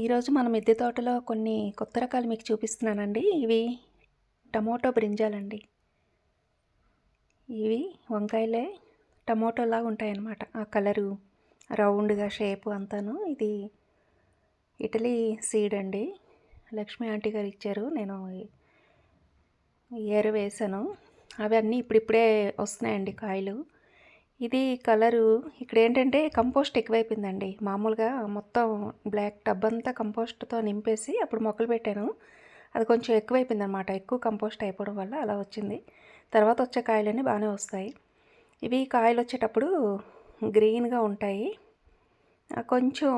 ఈరోజు మన మిద్దె తోటలో కొన్ని కొత్త రకాలు మీకు చూపిస్తున్నానండి. ఇవి టమోటో బ్రింజాలండి. ఇవి వంకాయలే టమోటోలా ఉంటాయన్నమాట. ఆ కలరు రౌండ్గా షేపు అంతాను. ఇది ఇటలీ సీడ్ అండి. లక్ష్మీ ఆంటీ గారు ఇచ్చారు. నేను ఇయర్ వేసాను. అవి అన్నీ ఇప్పుడిప్పుడే వస్తున్నాయండి కాయలు. ఇది కలరు ఇక్కడ ఏంటంటే కంపోస్ట్ ఎక్కువైపోయిందండి. మామూలుగా మొత్తం బ్లాక్ టబ్ అంతా కంపోస్ట్తో నింపేసి అప్పుడు మొక్కలు పెట్టాను. అది కొంచెం ఎక్కువైపోయింది అనమాట ఎక్కువ కంపోస్ట్ అయిపోవడం వల్ల అలా వచ్చింది. తర్వాత వచ్చే కాయలన్నీ బాగానే వస్తాయి. ఇవి కాయలు వచ్చేటప్పుడు గ్రీన్గా ఉంటాయి. కొంచెం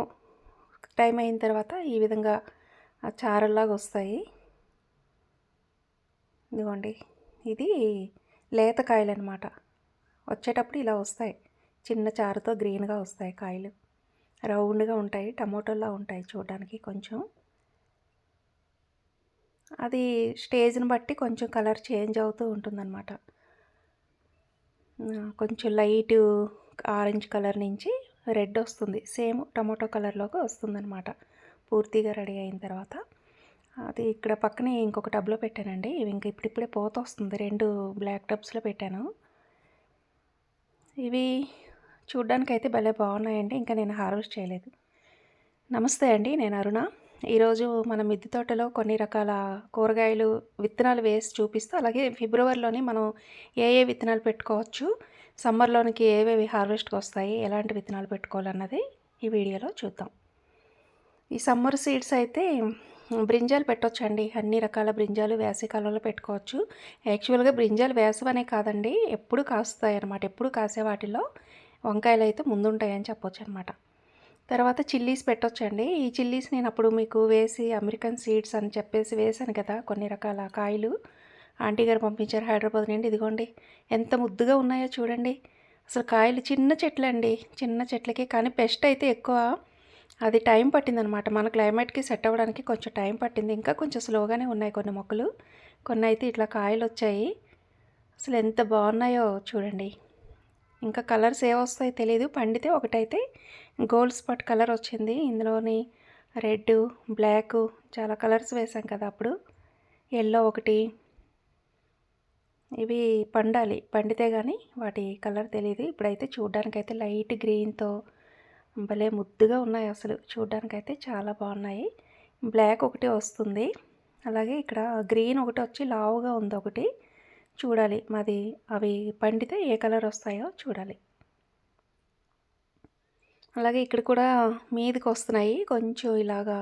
టైం అయిన తర్వాత ఈ విధంగా చారల్లాగా వస్తాయి. ఇదిగోండి. ఇది లేత కాయలు అనమాట వచ్చేటప్పుడు ఇలా వస్తాయి. చిన్న చారుతో గ్రీన్గా వస్తాయి కాయలు. రౌండ్గా ఉంటాయి టమోటోలా ఉంటాయి చూడడానికి కొంచెం. అది స్టేజ్ని బట్టి కొంచెం కలర్ చేంజ్ అవుతూ ఉంటుందన్నమాట. కొంచెం లైట్ ఆరెంజ్ కలర్ నుంచి రెడ్ వస్తుంది. సేమ్ టమాటో కలర్లోకి వస్తుందన్నమాట. పూర్తిగా రెడీ అయిన తర్వాత. అది ఇక్కడ పక్కనే ఇంకొక టబ్లో పెట్టానండి. ఇంక ఇప్పుడిప్పుడే పోత వస్తుంది రెండు బ్లాక్ టబ్స్లో పెట్టాను. ఇవి చూడ్డానికి అయితే భలే బాగున్నాయండి. ఇంకా నేను హార్వెస్ట్ చేయలేదు. నమస్తే అండి నేను అరుణ. ఈరోజు మన మిద్దె తోటలో కొన్ని రకాల కూరగాయలు విత్తనాలు వేసి చూపిస్తూ అలాగే ఫిబ్రవరిలోనే మనం ఏ ఏ విత్తనాలు పెట్టుకోవచ్చు సమ్మర్లోనికి ఏవేవి హార్వెస్ట్కి వస్తాయి ఎలాంటి విత్తనాలు పెట్టుకోవాలన్నది ఈ వీడియోలో చూద్దాం. ఈ సమ్మర్ సీడ్స్ అయితే బ్రింజాలు పెట్టొచ్చండి. అన్ని రకాల బ్రింజాలు వేసవికాలంలో పెట్టుకోవచ్చు. యాక్చువల్గా బ్రింజాలు వేసవనే కాదండి ఎప్పుడు కాస్తాయి అనమాట ఎప్పుడు కాసే వాటిలో వంకాయలు అయితే ముందుంటాయని చెప్పొచ్చు అనమాట తర్వాత చిల్లీస్ పెట్టొచ్చండి. ఈ చిల్లీస్ నేను అప్పుడు మీకు వేసి అమెరికన్ సీడ్స్ అని చెప్పేసి వేశాను కదా కొన్ని రకాల కాయలు. ఆంటీ గారు పంపించారు హైదరాబాద్ నుండి. ఇదిగోండి ఎంత ముద్దుగా ఉన్నాయో చూడండి. అసలు కాయలు చిన్న చెట్లు అండి చిన్న చెట్లకి. కానీ పెస్ట్ అయితే ఎక్కువ. అది టైం పట్టిందనమాట. మన క్లైమేట్కి సెట్ అవ్వడానికి కొంచెం టైం పట్టింది. ఇంకా కొంచెం స్లోగానే ఉన్నాయి కొన్ని మొక్కలు. కొన్ని అయితే ఇట్లా కాయలు వచ్చాయి. అసలు ఎంత బాగున్నాయో చూడండి. ఇంకా కలర్స్ ఏ వస్తాయో తెలియదు పండితే ఒకటైతే గోల్డ్ స్పాట్ కలర్ వచ్చింది. ఇందులోని రెడ్ బ్లాక్ చాలా కలర్స్ వేసాం కదా అప్పుడు. ఎల్లో ఒకటి. ఇవి పండాలి. పండితే కానీ వాటి కలర్ తెలియదు ఇప్పుడైతే చూడ్డానికైతే లైట్ గ్రీన్తో భలే ముద్దుగా ఉన్నాయి అసలు. చూడ్డానికైతే చాలా బాగున్నాయి. బ్లాక్ ఒకటి వస్తుంది. అలాగే ఇక్కడ గ్రీన్ ఒకటి వచ్చి లావుగా ఉంది ఒకటి. చూడాలి మాది అవి పండితే ఏ కలర్ వస్తాయో చూడాలి. అలాగే ఇక్కడ కూడా మీదికి వస్తున్నాయి. కొంచెం ఇలాగా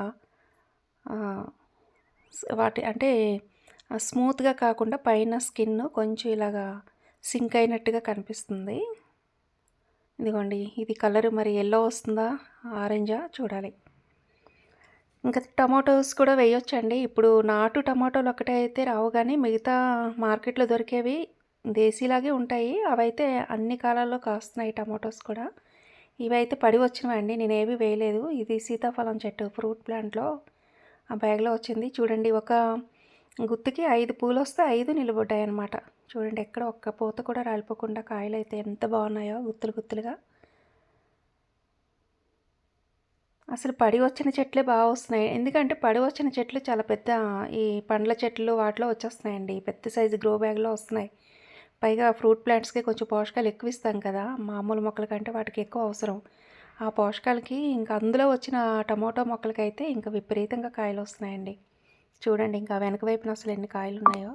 వాటి అంటే స్మూత్గా కాకుండా పైన స్కిన్ కొంచెం ఇలాగా సింక్ అయినట్టుగా కనిపిస్తుంది. ఇదిగోండి ఇది కలర్ మరి ఎల్లో వస్తుందా? ఆరెంజా? చూడాలి. ఇంకా టమాటోస్ కూడా వేయొచ్చండి. ఇప్పుడు నాటు టమాటోలు ఒకటే అయితే రావు కానీ మిగతా మార్కెట్లో దొరికేవి దేశీలాగే ఉంటాయి. అవైతే అన్ని కాలాల్లో కాస్తున్నాయి టమాటోస్ కూడా. ఇవైతే పడి వచ్చినవండి నేను ఏవి వేయలేదు. ఇది సీతాఫలం చెట్టు ఫ్రూట్ ప్లాంట్లో ఆ బ్యాగ్లో వచ్చింది. చూడండి ఒక గుత్తికి ఐదు పూలు వస్తే ఐదు నిలబడ్డాయి అన్నమాట చూడండి ఎక్కడ ఒక్క పూత కూడా రాలిపోకుండా కాయలు అయితే ఎంత బాగున్నాయో గుత్తులు గుత్తులుగా. అసలు పడి వచ్చిన చెట్లే బాగా వస్తున్నాయి. ఎందుకంటే పడి వచ్చిన చెట్లు చాలా పెద్ద ఈ పండ్ల చెట్లు వాటిలో వచ్చేస్తున్నాయండి. పెద్ద సైజు గ్రో బ్యాగ్లో వస్తున్నాయి. పైగా ఫ్రూట్ ప్లాంట్స్కి కొంచెం పోషకాలు ఎక్కువ ఇస్తాం కదా మామూలు మొక్కల కంటే వాటికి ఎక్కువ అవసరం. ఆ పోషకాలకి ఇంకా అందులో వచ్చిన టమోటో మొక్కలకైతే ఇంకా విపరీతంగా కాయలు వస్తున్నాయండి. చూడండి ఇంకా వెనక వైపున అసలు ఎన్ని కాయలు ఉన్నాయో.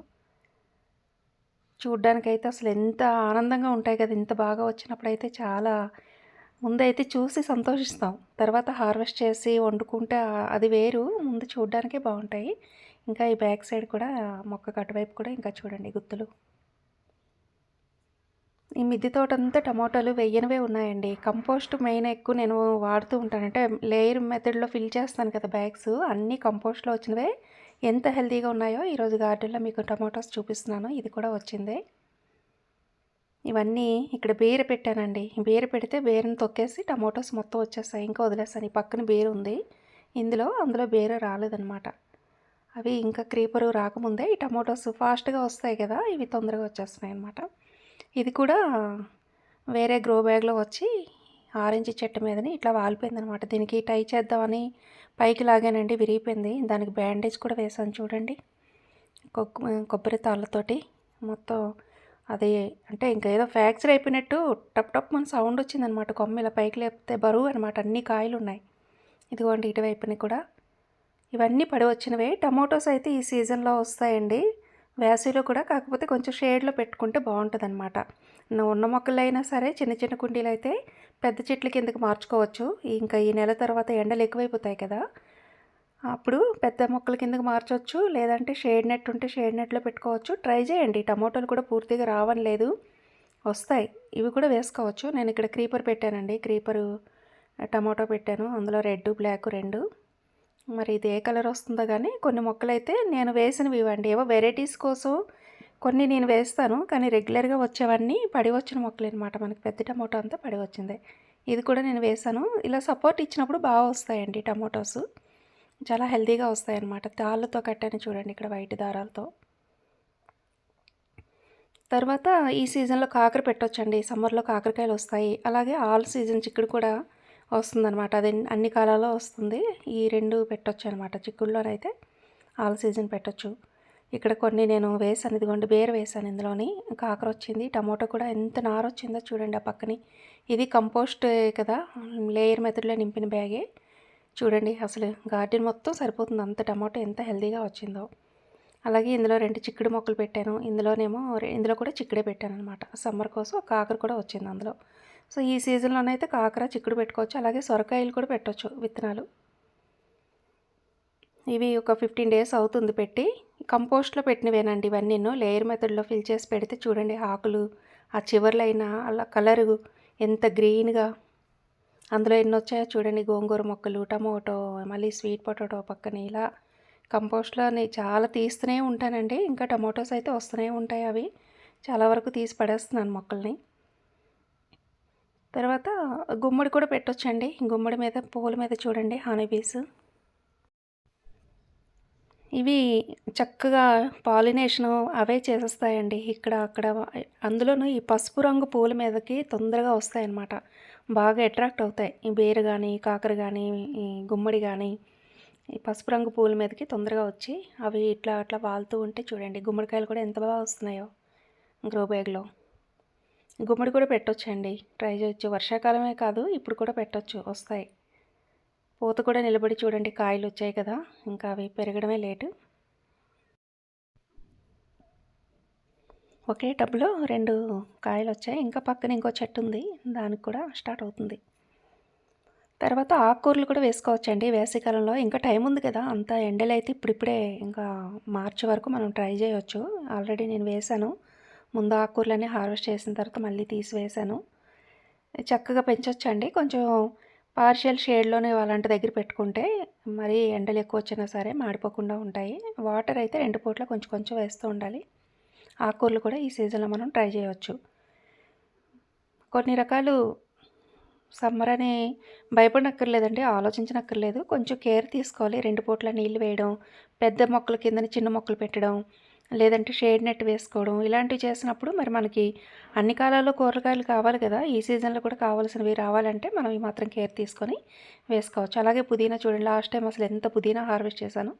చూడ్డానికైతే అసలు ఎంత ఆనందంగా ఉంటాయి కదా ఇంత బాగా వచ్చినప్పుడు అయితే చాలా. ముందైతే చూసి సంతోషిస్తాం. తర్వాత హార్వెస్ట్ చేసి వండుకుంటే అది వేరు. ముందు చూడ్డానికే బాగుంటాయి. ఇంకా ఈ బ్యాక్ సైడ్ కూడా మొక్క కట్టువైపు కూడా ఇంకా చూడండి గుత్తులు. ఈ మిద్ది తోట అంతా టమాటాలు వెయ్యనివే ఉన్నాయండి. కంపోస్ట్ మెయిన్ ఎక్కువ నేను వాడుతూ ఉంటాను. అంటే లేయర్ మెథడ్లో ఫిల్ చేస్తాను కదా బ్యాగ్స్ అన్నీ కంపోస్ట్లో వచ్చినవే. ఎంత హెల్తీగా ఉన్నాయో ఈరోజు గార్డెన్లో మీకు టమాటోస్ చూపిస్తున్నాను. ఇది కూడా వచ్చిందే. ఇవన్నీ ఇక్కడ బీర పెట్టానండి. బీర పెడితే బీరను తొక్కేసి టమాటోస్ మొత్తం వచ్చేస్తాయి. ఇంకా వదిలేస్తాను. ఈ పక్కన బీర ఉంది. ఇందులో అందులో బీర రాలేదనమాట అవి ఇంకా క్రీపరు రాకముందే ఈ టమాటోస్ ఫాస్ట్గా వస్తాయి కదా ఇవి తొందరగా వచ్చేస్తున్నాయి అనమాట ఇది కూడా వేరే గ్రో బ్యాగ్లో వచ్చి ఆరెంజ్ చెట్టు మీదని ఇట్లా వాలిపోయింది అనమాట దీనికి టై చేద్దామని పైకి లాగానండి విరిగిపోయింది. దానికి బ్యాండేజ్ కూడా వేసాను చూడండి. కొబ్బరి తాళ్ళతోటి మొత్తం అది అంటే ఇంకా ఏదో ఫ్రాక్చర్ అయిపోయినట్టు టప్ టప్ మన సౌండ్ వచ్చిందనమాట కొమ్మ ఇలా పైకి లేపితే బరువు అనమాట అన్ని కాయలు ఉన్నాయి. ఇదిగోండి ఇటువైపుని కూడా. ఇవన్నీ పడి వచ్చినవే. టమాటోస్ అయితే ఈ సీజన్లో వస్తాయండి. వేసవిలో కూడా కాకపోతే కొంచెం షేడ్లో పెట్టుకుంటే బాగుంటుంది అనమాట ఉన్న మొక్కలు అయినా సరే చిన్న చిన్న కుండీలు అయితే పెద్ద చెట్ల కిందకి మార్చుకోవచ్చు. ఇంకా ఈ నెల తర్వాత ఎండలు ఎక్కువైపోతాయి కదా. అప్పుడు పెద్ద మొక్కల కిందకి మార్చవచ్చు లేదంటే షేడ్ నెట్ ఉంటే షేడ్ నెట్లో పెట్టుకోవచ్చు. ట్రై చేయండి. టమాటోలు కూడా పూర్తిగా రావని లేదు. వస్తాయి. ఇవి కూడా వేసుకోవచ్చు. నేను ఇక్కడ క్రీపర్ పెట్టానండి. క్రీపరు టమాటో పెట్టాను. అందులో రెడ్ బ్లాక్ రెండు. మరి ఇది ఏ కలర్ వస్తుందో కానీ కొన్ని మొక్కలు అయితే నేను వేసినవి ఇవ్వండి. ఏవో వెరైటీస్ కోసం కొన్ని నేను వేస్తాను కానీ రెగ్యులర్గా వచ్చేవన్నీ పడి వచ్చిన మొక్కలు అనమాట మనకి పెద్ద టమోటో అంతా పడి వచ్చింది ఇది కూడా నేను వేసాను. ఇలా సపోర్ట్ ఇచ్చినప్పుడు బాగా వస్తాయండి టమోటోస్. చాలా హెల్తీగా వస్తాయన్నమాట తాళ్ళతో కట్టాను చూడండి ఇక్కడ వైట్ దారాలతో. తర్వాత ఈ సీజన్లో కాకర పెట్టొచ్చండి. సమ్మర్లో కాకరకాయలు వస్తాయి. అలాగే ఆల్ సీజన్ చిక్కుడు కూడా వస్తుందన్నమాట. అది అన్ని కాలాల్లో వస్తుంది. ఈ రెండు పెట్టొచ్చు అనమాట చిక్కుడులోనైతే ఆల్ సీజన్ పెట్టొచ్చు. ఇక్కడ కొన్ని నేను వేసాను. ఇదిగోండి బేర్ వేసాను ఇందులోని. కాకర వచ్చింది టమాటో కూడా ఎంత నార వచ్చిందో చూడండి ఆ పక్కని. ఇది కంపోస్ట్ కదా లేయర్ మెథడ్లో నింపిన బ్యాగే. చూడండి అసలు గార్డెన్ మొత్తం సరిపోతుంది. అంత టమాటో ఎంత హెల్తీగా వచ్చిందో. అలాగే ఇందులో రెండు చిక్కుడు మొక్కలు పెట్టాను. ఇందులోనేమో ఇందులో కూడా చిక్కుడే పెట్టాను అనమాట సమ్మర్ కోసం కాకర కూడా వచ్చింది అందులో. సో ఈ సీజన్లోనైతే కాకర చిక్కుడు పెట్టుకోవచ్చు. అలాగే సొరకాయలు కూడా పెట్టవచ్చు విత్తనాలు. ఇవి ఒక ఫిఫ్టీన్ డేస్ అవుతుంది పెట్టి కంపోస్ట్లో పెట్టినవేనండి ఇవన్నీ లేయర్ మెథడ్లో ఫిల్ చేసి పెడితే చూడండి ఆకులు ఆ చివర్లో అలా కలరు ఎంత గ్రీన్గా అందులో ఎన్ని వచ్చాయో చూడండి. గోంగూర మొక్కలు టమోటో మళ్ళీ స్వీట్ పొటాటో పక్కన ఇలా కంపోస్ట్లో చాలా తీస్తూనే ఉంటానండి. ఇంకా టమోటోస్ అయితే వస్తూనే ఉంటాయి అవి. చాలా వరకు తీసి పడేస్తున్నాను మొక్కల్ని. తర్వాత గుమ్మడి కూడా పెట్టొచ్చండి. గుమ్మడి మీద పువ్వుల మీద చూడండి హానీబీస్. ఇవి చక్కగా పాలినేషను అవే చేసేస్తాయండి. ఇక్కడ అక్కడ అందులోనూ ఈ పసుపు రంగు పూల మీదకి తొందరగా వస్తాయన్నమాట. బాగా అట్రాక్ట్ అవుతాయి. ఈ బేరు కానీ కాకర కానీ ఈ గుమ్మడి కానీ ఈ పసుపు రంగు పూల మీదకి తొందరగా వచ్చి అవి ఇట్లా అట్లా వాలుతూ ఉంటే చూడండి గుమ్మడికాయలు కూడా ఎంత బాగా వస్తున్నాయో గ్రో బ్యాగ్లో. గుమ్మడి కూడా పెట్టొచ్చండి. ట్రై చేయొచ్చు. వర్షాకాలమే కాదు ఇప్పుడు కూడా పెట్టొచ్చు. వస్తాయి. పూత కూడా నిలబడి చూడండి కాయలు వచ్చాయి కదా. ఇంకా అవి పెరగడమే లేటు. ఒకే టబ్లో రెండు కాయలు వచ్చాయి. ఇంకా పక్కన ఇంకో చెట్టు ఉంది. దానికి కూడా స్టార్ట్ అవుతుంది. తర్వాత ఆకుకూరలు కూడా వేసుకోవచ్చండి. వేసవికాలంలో ఇంకా టైం ఉంది కదా. అంత ఎండలు అయితే ఇప్పుడిప్పుడే ఇంకా మార్చి వరకు మనం ట్రై చేయవచ్చు ఆల్రెడీ నేను వేశాను. ముందు ఆకుకూరలన్నీ హార్వెస్ట్ చేసిన తర్వాత మళ్ళీ తీసి వేశాను. చక్కగా పెంచవచ్చండి కొంచెం పార్షియల్ షేడ్లోనే వాళ్ళంట దగ్గర పెట్టుకుంటే మరి ఎండలు ఎక్కువ వచ్చినా సరే మాడిపోకుండా ఉంటాయి. వాటర్ అయితే రెండు పూట్ల కొంచెం కొంచెం వేస్తూ ఉండాలి. ఆకుకూరలు కూడా ఈ సీజన్లో మనం ట్రై చేయవచ్చు కొన్ని రకాలు సమ్మర్ అని భయపడనక్కర్లేదండి ఆలోచించనక్కర్లేదు. కొంచెం కేర్ తీసుకోవాలి. రెండు పూట్ల నీళ్ళు వేయడం పెద్ద మొక్కల కిందని చిన్న మొక్కలు పెట్టడం లేదంటే షేడ్ నెట్ వేసుకోవడం ఇలాంటివి చేసినప్పుడు మరి మనకి అన్ని కాలాల్లో కూరగాయలు కావాలి కదా ఈ సీజన్లో కూడా కావాల్సినవి రావాలంటే మనం ఈ మాత్రం కేర్ తీసుకొని వేసుకోవచ్చు. అలాగే పుదీనా చూడండి లాస్ట్ టైం అసలు ఎంత పుదీనా హార్వెస్ట్ చేశాను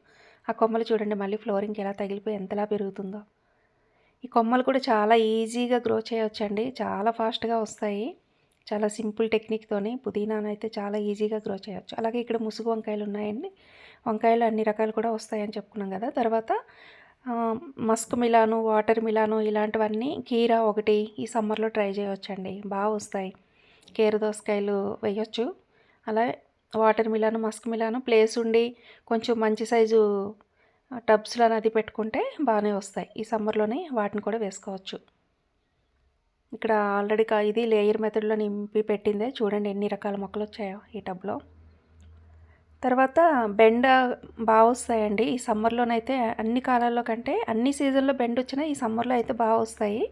ఆ కొమ్మలు చూడండి మళ్ళీ ఫ్లోరింగ్కి ఎలా తగిలిపోయి ఎంతలా పెరుగుతుందో. ఈ కొమ్మలు కూడా చాలా ఈజీగా గ్రో చేయొచ్చండి చాలా ఫాస్ట్గా వస్తాయి. చాలా సింపుల్ టెక్నిక్తోని పుదీనాను అయితే చాలా ఈజీగా గ్రో చేయవచ్చు అలాగే ఇక్కడ ముసుగు వంకాయలు ఉన్నాయండి వంకాయలు అన్ని రకాలు కూడా వస్తాయని చెప్పుకున్నాం కదా తర్వాత మస్క్ మిలాను వాటర్ మిలాను ఇలాంటివన్నీ కీరా ఒకటి ఈ సమ్మర్లో ట్రై చేయవచ్చండి. బాగా వస్తాయి. కీర దోసకాయలు వేయొచ్చు. అలా వాటర్ మిలాను మస్క్ మిలాను ప్లేస్ ఉండి కొంచెం మంచి సైజు టబ్స్లో అది పెట్టుకుంటే బాగానే వస్తాయి. ఈ సమ్మర్లోనే వాటిని కూడా వేసుకోవచ్చు. ఇక్కడ ఆల్రెడీ ఇది లేయర్ మెథడ్లో నింపి పెట్టిందే. చూడండి ఎన్ని రకాల మొక్కలు వచ్చాయో ఈ టబ్లో తర్వాత బెండ బాగా వస్తాయండి ఈ సమ్మర్లోనైతే అన్ని కాలాల్లో కంటే అన్ని సీజన్లో బెండ వచ్చినా ఈ సమ్మర్లో అయితే బాగా వస్తాయి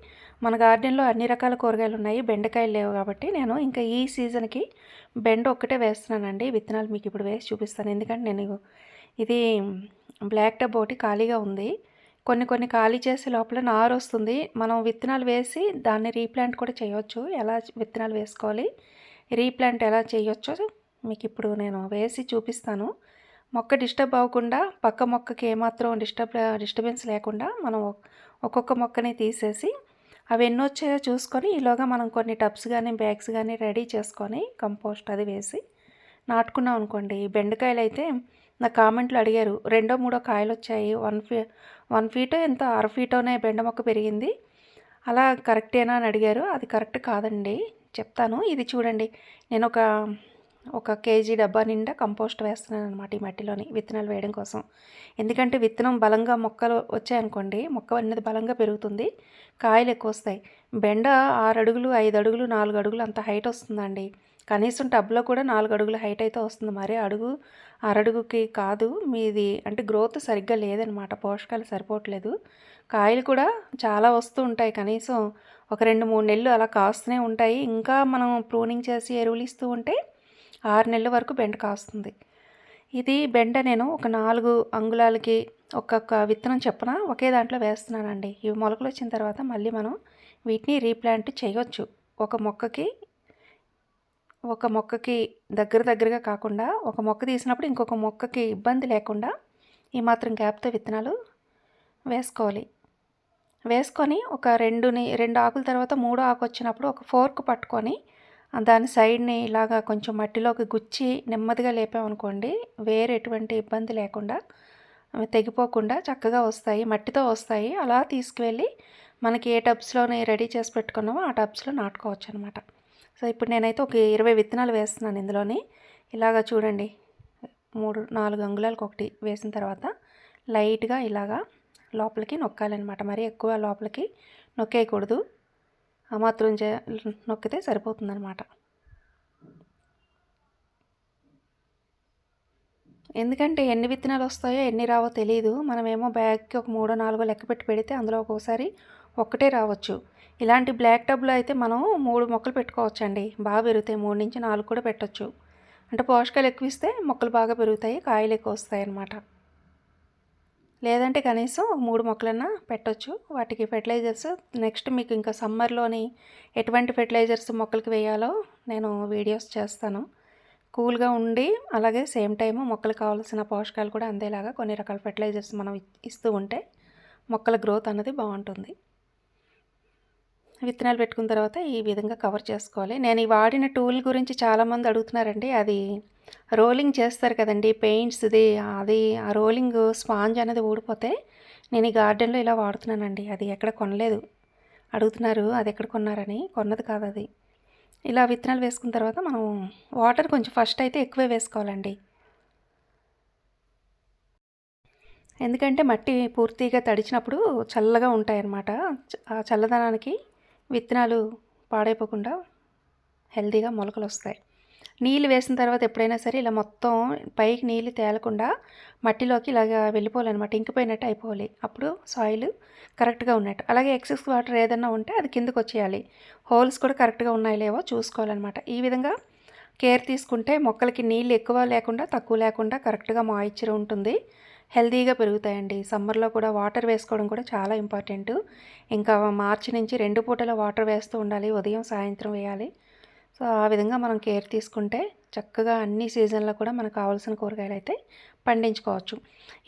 మన గార్డెన్లో అన్ని రకాల కూరగాయలు ఉన్నాయి బెండకాయలు లేవు కాబట్టి నేను ఇంకా ఈ సీజన్కి బెండ ఒక్కటే వేస్తున్నానండి. విత్తనాలు మీకు ఇప్పుడు వేసి చూపిస్తాను. ఎందుకంటే నేను ఇది బ్లాక్ టబ్ ఒకటి ఖాళీగా ఉంది. కొన్ని కొన్ని ఖాళీ చేసే లోపల నారు వస్తుంది. మనం విత్తనాలు వేసి దాన్ని రీప్లాంట్ కూడా చేయవచ్చు ఎలా విత్తనాలు వేసుకోవాలి రీప్లాంట్ ఎలా చేయొచ్చో మీకు ఇప్పుడు నేను వేసి చూపిస్తాను. మొక్క డిస్టర్బ్ అవ్వకుండా పక్క మొక్కకి ఏమాత్రం డిస్టర్బ్ డిస్టర్బెన్స్ లేకుండా మనం ఒక్కొక్క మొక్కని తీసేసి అవి ఎన్ని వచ్చాయో చూసుకొని ఈలోగా మనం కొన్ని టబ్స్ కానీ బ్యాగ్స్ కానీ రెడీ చేసుకొని కంపోస్ట్ అది వేసి నాటుకున్నాం అనుకోండి. బెండకాయలు అయితే నా కామెంట్లు అడిగారు రెండో మూడో కాయలు వచ్చాయి వన్ ఫీ వన్ ఫీటో ఎంత? అర ఫీటోనే బెండ మొక్క పెరిగింది? అలా కరెక్టేనా అని అడిగారు. అది కరెక్ట్ కాదండి. చెప్తాను. ఇది చూడండి. నేను ఒక ఒక కేజీ డబ్బా నిండా కంపోస్ట్ వేస్తున్నాను అనమాట ఈ మట్టిలోని విత్తనాలు వేయడం కోసం. ఎందుకంటే విత్తనం బలంగా మొక్కలు వచ్చాయనుకోండి మొక్క అనేది బలంగా పెరుగుతుంది కాయలు ఎక్కువ వస్తాయి. బెండ ఆరు అడుగులు ఐదు అడుగులు నాలుగు అడుగులు అంత హైట్ వస్తుందండి. కనీసం టబ్లో కూడా నాలుగు అడుగుల హైట్ అయితే వస్తుంది. మరి అడుగు అరడుగుకి కాదు మీది అంటే గ్రోత్ సరిగ్గా లేదనమాట పోషకాలు సరిపోవట్లేదు. కాయలు కూడా చాలా వస్తూ ఉంటాయి కనీసం ఒక రెండు మూడు నెలలు అలా కాస్తూనే ఉంటాయి. ఇంకా మనం ప్రూనింగ్ చేసి ఎరువులు ఇస్తూ ఉంటే ఆరు నెలల వరకు బెండ కాస్తుంది. ఇది బెండ నేను ఒక నాలుగు అంగుళాలకి ఒక్కొక్క విత్తనం చెప్పన ఒకే దాంట్లో వేస్తున్నానండి. ఇవి మొలకలు వచ్చిన తర్వాత మళ్ళీ మనం వీటిని రీప్లాంట్ చేయొచ్చు. ఒక మొక్కకి ఒక మొక్కకి దగ్గర దగ్గరగా కాకుండా ఒక మొక్క తీసినప్పుడు ఇంకొక మొక్కకి ఇబ్బంది లేకుండా ఈ మాత్రం గ్యాప్తో విత్తనాలు వేసుకోవాలి. వేసుకొని ఒక రెండుని రెండు ఆకుల తర్వాత మూడో ఆకు వచ్చినప్పుడు ఒక ఫోర్క్ పట్టుకొని దాని సైడ్ని ఇలాగా కొంచెం మట్టిలోకి గుచ్చి నెమ్మదిగా లేపామనుకోండి వేరే ఎటువంటి ఇబ్బంది లేకుండా తెగిపోకుండా చక్కగా వస్తాయి మట్టితో వస్తాయి. అలా తీసుకువెళ్ళి మనకి ఏ టబ్స్లోనే రెడీ చేసి పెట్టుకున్నామో ఆ టబ్స్లో నాటుకోవచ్చు అనమాట సో ఇప్పుడు నేనైతే ఒక ఇరవై విత్తనాలు వేస్తున్నాను ఇందులోని. ఇలాగా చూడండి. మూడు నాలుగు అంగుళాలకు ఒకటి వేసిన తర్వాత లైట్గా ఇలాగా లోపలికి నొక్కాలన్నమాట మరీ ఎక్కువ లోపలికి నొక్కేయకూడదు. ఆ మాత్రం చే నొక్కితే సరిపోతుందనమాట ఎందుకంటే ఎన్ని విత్తనాలు వస్తాయో ఎన్ని రావో తెలియదు మనమేమో బ్యాగ్కి ఒక మూడో నాలుగో లెక్క పెట్టి పెడితే అందులో ఒక్కోసారి ఒక్కటే రావచ్చు. ఇలాంటి బ్లాక్ టబ్లో అయితే మనం మూడు మొక్కలు పెట్టుకోవచ్చండి. బాగా పెరుగుతాయి. మూడు నుంచి నాలుగు కూడా పెట్టచ్చు. అంటే పోషకాలు ఎక్కువ ఇస్తే మొక్కలు బాగా పెరుగుతాయి కాయలు ఎక్కువ వస్తాయి అన్నమాట లేదంటే కనీసం మూడు మొక్కలన్నా పెట్టచ్చు. వాటికి ఫెర్టిలైజర్స్ నెక్స్ట్ మీకు ఇంకా సమ్మర్లోని ఎటువంటి ఫెర్టిలైజర్స్ మొక్కలకి వేయాలో నేను వీడియోస్ చేస్తాను. కూల్గా ఉండి అలాగే సేమ్ టైము మొక్కలకు కావాల్సిన పోషకాలు కూడా అందేలాగా కొన్ని రకాల ఫెర్టిలైజర్స్ మనం ఇస్తూ ఉంటే మొక్కల గ్రోత్ అన్నది బాగుంటుంది. విత్తనాలు పెట్టుకున్న తర్వాత ఈ విధంగా కవర్ చేసుకోవాలి. నేను ఈ వాడిన టూల్ గురించి చాలామంది అడుగుతున్నారండి. అది రోలింగ్ చేస్తారు కదండి పెయింట్స్ది అది ఆ రోలింగ్ స్పాంజ్ అనేది ఊడిపోతే నేను ఈ గార్డెన్లో ఇలా వాడుతున్నానండి. అది ఎక్కడ కొనలేదు. అడుగుతున్నారు అది ఎక్కడ కొన్నారని? కొన్నది కాదు అది. ఇలా విత్తనాలు వేసుకున్న తర్వాత మనం వాటర్ కొంచెం ఫస్ట్ అయితే ఎక్కువే వేసుకోవాలండి. ఎందుకంటే మట్టి పూర్తిగా తడిచినప్పుడు చల్లగా ఉంటాయన్నమాట. ఆ చల్లదనానికి విత్తనాలు పాడైపోకుండా హెల్తీగా మొలకలు వస్తాయి. నీళ్ళు వేసిన తర్వాత ఎప్పుడైనా సరే ఇలా మొత్తం పైకి నీళ్ళు తేలకుండా మట్టిలోకి ఇలాగ వెళ్ళిపోవాలన్నమాట. ఇంకిపోయినట్టు అయిపోవాలి. అప్పుడు సాయిల్ కరెక్ట్గా ఉన్నట్టు. అలాగే ఎక్సెస్ వాటర్ ఏదైనా ఉంటే అది కిందకు వచ్చేయాలి. హోల్స్ కూడా కరెక్ట్గా ఉన్నాయి లేవో చూసుకోవాలన్నమాట. ఈ విధంగా కేర్ తీసుకుంటే మొక్కలకి నీళ్ళు ఎక్కువ లేకుండా తక్కువ లేకుండా కరెక్ట్గా మాయిశ్చర్ ఉంటుంది. హెల్తీగా పెరుగుతాయండి. సమ్మర్లో కూడా వాటర్ వేసుకోవడం కూడా చాలా ఇంపార్టెంట్ ఇంకా మార్చి నుంచి రెండు పూటల వాటర్ వేస్తూ ఉండాలి. ఉదయం సాయంత్రం వేయాలి. సో ఆ విధంగా మనం కేర్ తీసుకుంటే చక్కగా అన్ని సీజన్లో కూడా మనకు కావాల్సిన కూరగాయలు అయితే పండించుకోవచ్చు.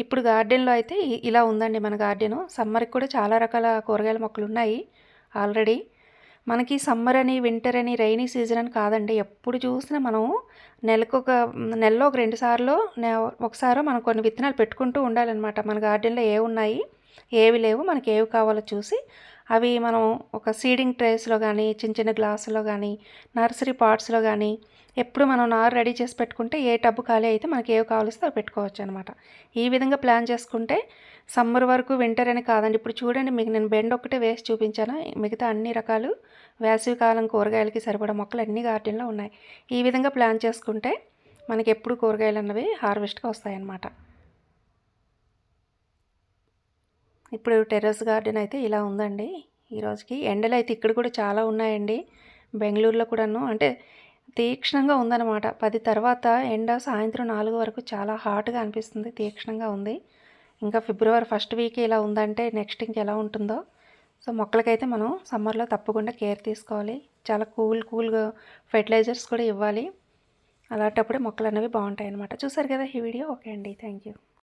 ఇప్పుడు గార్డెన్లో అయితే ఇలా ఉందండి మన గార్డెను. సమ్మర్కి కూడా చాలా రకాల కూరగాయల మొక్కలు ఉన్నాయి ఆల్రెడీ. మనకి సమ్మర్ అని వింటర్ అని రైనీ సీజన్ అని కాదండి. ఎప్పుడు చూసినా మనం నెలకు ఒక నెలలో ఒక రెండు సార్లు ఒకసారో మనం కొన్ని విత్తనాలు పెట్టుకుంటూ ఉండాలన్నమాట. మన గార్డెన్లో ఏ ఉన్నాయి ఏవి లేవు మనకి ఏవి కావాలో చూసి అవి మనం ఒక సీడింగ్ ట్రేస్లో కానీ చిన్న చిన్న గ్లాసులో కానీ నర్సరీ పాట్స్లో కానీ ఎప్పుడు మనం నారు రెడీ చేసి పెట్టుకుంటే ఏ టబ్బు ఖాళీ అయితే మనకి ఏవి కావాలిస్తే అవి పెట్టుకోవచ్చు అనమాట ఈ విధంగా ప్లాన్ చేసుకుంటే సమ్మర్ వరకు వింటర్ అని కాదండి. ఇప్పుడు చూడండి మీకు నేను బెండ్ ఒక్కటే వేసి చూపించాను. మిగతా అన్ని రకాలు వేసవి కాలం కూరగాయలకి సరిపడా మొక్కలు అన్ని గార్డెన్లో ఉన్నాయి. ఈ విధంగా ప్లాన్ చేసుకుంటే మనకి ఎప్పుడు కూరగాయలు అన్నవి హార్వెస్ట్గా వస్తాయన్నమాట. ఇప్పుడు టెర్రస్ గార్డెన్ అయితే ఇలా ఉందండి. ఈరోజుకి ఎండలు అయితే ఇక్కడ కూడా చాలా ఉన్నాయండి. బెంగళూరులో కూడాను. అంటే తీక్షణంగా ఉందన్నమాట. పది తర్వాత ఎండ సాయంత్రం నాలుగు వరకు చాలా హాట్గా అనిపిస్తుంది. తీక్షణంగా ఉంది. ఇంకా ఫిబ్రవరి ఫస్ట్ వీక్ ఇలా ఉందంటే నెక్స్ట్ ఇంకెలా ఉంటుందో. సో మొక్కలకైతే మనం సమ్మర్లో తప్పకుండా కేర్ తీసుకోవాలి. చాలా కూల్ కూల్గా ఫెర్టిలైజర్స్ కూడా ఇవ్వాలి. అలాంటప్పుడే మొక్కలు అనేవి బాగుంటాయి అన్నమాట చూసారు కదా ఈ వీడియో? ఓకే అండి. Thank you.